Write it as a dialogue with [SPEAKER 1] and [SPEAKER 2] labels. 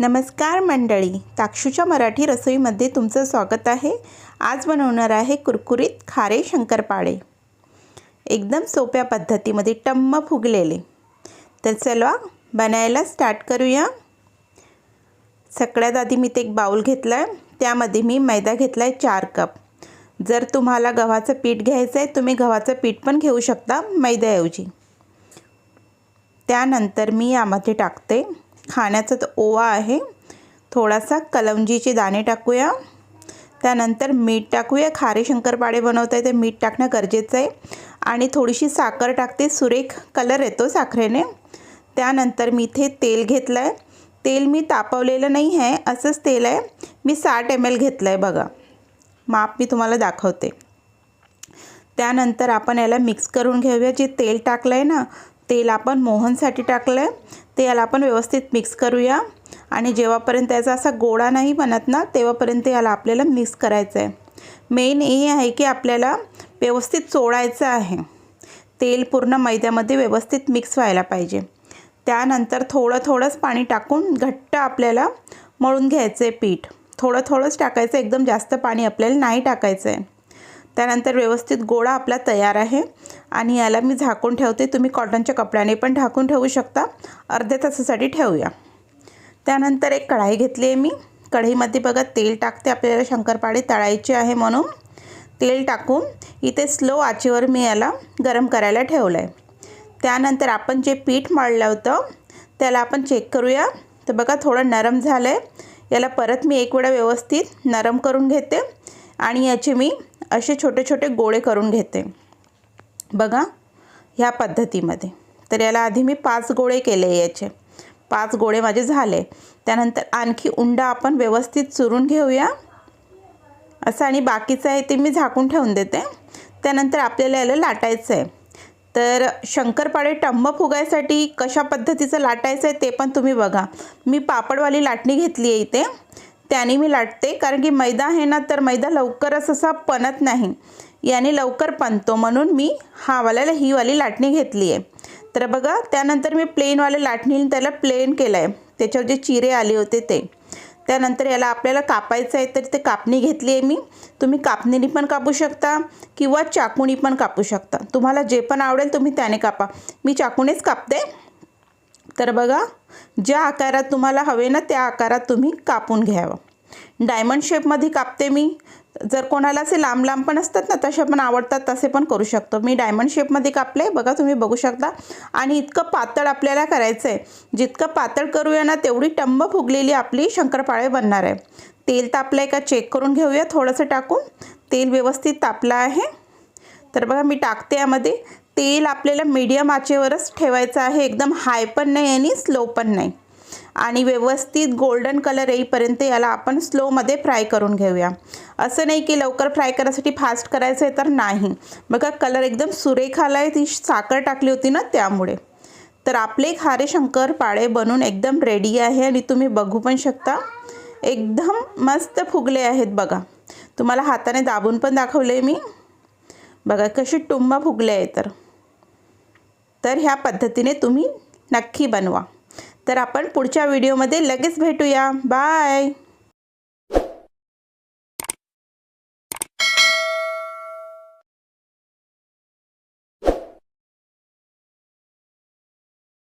[SPEAKER 1] नमस्कार मंडळी ताक्षूच्या मराठी रसोईमध्ये तुमचं स्वागत आहे. आज बनवणार आहे कुरकुरीत खारे शंकरपाळे. एकदम सोप्या पद्धतीमध्ये टम्म फुगलेले. तर चला बनायला स्टार्ट करूया. सगळ्यात आधी मी ते एक बाऊल घेतला आहे त्यामध्ये मी मैदा घेतला आहे चार कप. जर तुम्हाला गव्हाचं पीठ घ्यायचं आहे तुम्ही गव्हाचं पीठ पण घेऊ शकता मैद्याऐवजी. त्यानंतर मी यामध्ये टाकते. खाण्याचा ओवा आहे. थोडासा कलमजीचे दाणे टाकूया. त्यानंतर मीठ टाकूया. खारे शंकरपाळे बनवत आहे ते मीठ टाकणं गरजेचं आहे. आणि थोडीशी साखर टाकते. सुरेख कलर येतो साखरेने. त्यानंतर मी इथे तेल घेतलं आहे तेल मी तापवलेलं नाही आहे. असंच तेल आहे. मी साठ एम एल घेतलं आहे बघा. माप मी तुम्हाला दाखवते. त्यानंतर आपण याला मिक्स करून घेऊया. जे तेल टाकलं आहे ना तेल आपण मोहनसाठी टाकलं आहे ते याला आपण व्यवस्थित मिक्स करूया. आणि जेव्हापर्यंत याचा असा गोळा नाही बनत ना तेव्हापर्यंत याला आपल्याला मिक्स करायचं आहे मेन हे आहे की आपल्याला व्यवस्थित चोळायचं आहे. तेल पूर्ण मैद्यामध्ये व्यवस्थित मिक्स व्हायला पाहिजे. त्यानंतर थोडं थोडंच पाणी टाकून घट्ट आपल्याला मळून घ्यायचं आहे पीठ. थोडं थोडंच टाकायचं एकदम जास्त पाणी आपल्याला नाही टाकायचं आहे त्यानंतर व्यवस्थित गोळा आपला तयार आहे. आणि याला मी झाकून ठेवते. तुम्ही कॉटनच्या कपड्याने पण ढाकून ठेवू शकता. अर्ध्या तासासाठी ठेवूया. त्यानंतर एक कढाई घेतली आहे मी. कढईमध्ये बघा तेल टाकते. आपल्याला शंकरपाळे तळायचे आहे म्हणून. तेल टाकून इथे स्लो आचेवर मी याला गरम करायला ठेवलं आहे त्यानंतर आपण जे पीठ मळलं होतं त्याला आपण चेक करूया. तर बघा थोडं नरम झालं आहे याला परत मी एक वेळा व्यवस्थित नरम करून घेते. आणि याची मी असे छोटे छोटे गोळे करून घेते. बघा ह्या पद्धतीमध्ये. तर याला आधी मी पाच गोळे केले याचे. पाच गोळे माझे झाले. त्यानंतर आणखी उंडा आपण व्यवस्थित चुरून घेऊया. असं आणि बाकीचं आहे ते मी झाकून ठेवून देते. त्यानंतर आपल्याला याला लाटायचं आहे. तर शंकरपाळे टंब फुगायसाठी कशा पद्धतीचं लाटायचं आहे ते पण तुम्ही बघा. मी पापडवाली लाटणी घेतली आहे इथे. त्याने मी लाटते कारण की मैदा आहे ना तर मैदा लवकरच असा पनत नाही. याने लवकर पनतो म्हणून मी हावाल्याला हीवाली ही वाली लाटणी घेतली आहे. तर बघा त्यानंतर मी प्लेनवाले लाटणीने त्याला प्लेन केलं आहे त्याच्यावर जे चिरे आले होते ते. त्यानंतर याला आपल्याला कापायचं आहे तर ते कापणी घेतली आहे मी. तुम्ही कापणीने पण कापू शकता किंवा चाकूनी पण कापू शकता. तुम्हाला जे पण आवडेल तुम्ही त्याने कापा. मी चाकूनेच कापते. तर बघा ज्या आकारात तुम्हाला हवे ना त्या आकारात तुम्ही कापून घ्यावं. डायमंड शेपमध्ये कापते मी. जर कोणाला असे लांब लांब पण असतात ना तसे पण आवडतात तसे पण करू शकतो. मी डायमंड शेपमध्ये कापले बघा तुम्ही बघू शकता. आणि इतकं पातळ आपल्याला करायचं आहे जितकं पातळ करूया ना तेवढी टंब फुगलेली आपली शंकरपाळे बनणार आहे. तेल तापलं आहे का चेक करून घेऊया थोडंसं टाकून. तेल व्यवस्थित तापलं आहे. तर बघा मी टाकते यामध्ये. तेल आपल्याला मीडियम आचेवरच ठेवायचं आहे. एकदम हाय पण नाही आणि स्लो पण नाही. आणि व्यवस्थित गोल्डन कलर येईपर्यंत याला आपण स्लोमध्ये फ्राय करून घेऊया. असं नाही की लवकर फ्राय करायसाठी फास्ट करायचं आहे तर नाही. बघा कलर एकदम सुरेख आला आहे. ती साखर टाकली होती ना त्यामुळे. तर आपले खारे शंकर पाळे बनून एकदम रेडी आहे आणि तुम्ही बघू पण शकता. एकदम मस्त फुगले आहेत बघा. तुम्हाला हाताने दाबून पण दाखवले मी. बघा कशी टुंबा फुगले आहे तर. तर ह्या पद्धतीने तुम्ही नक्की बनवा. तर आपण पुढच्या व्हिडिओमध्ये लगेच भेटूया. बाय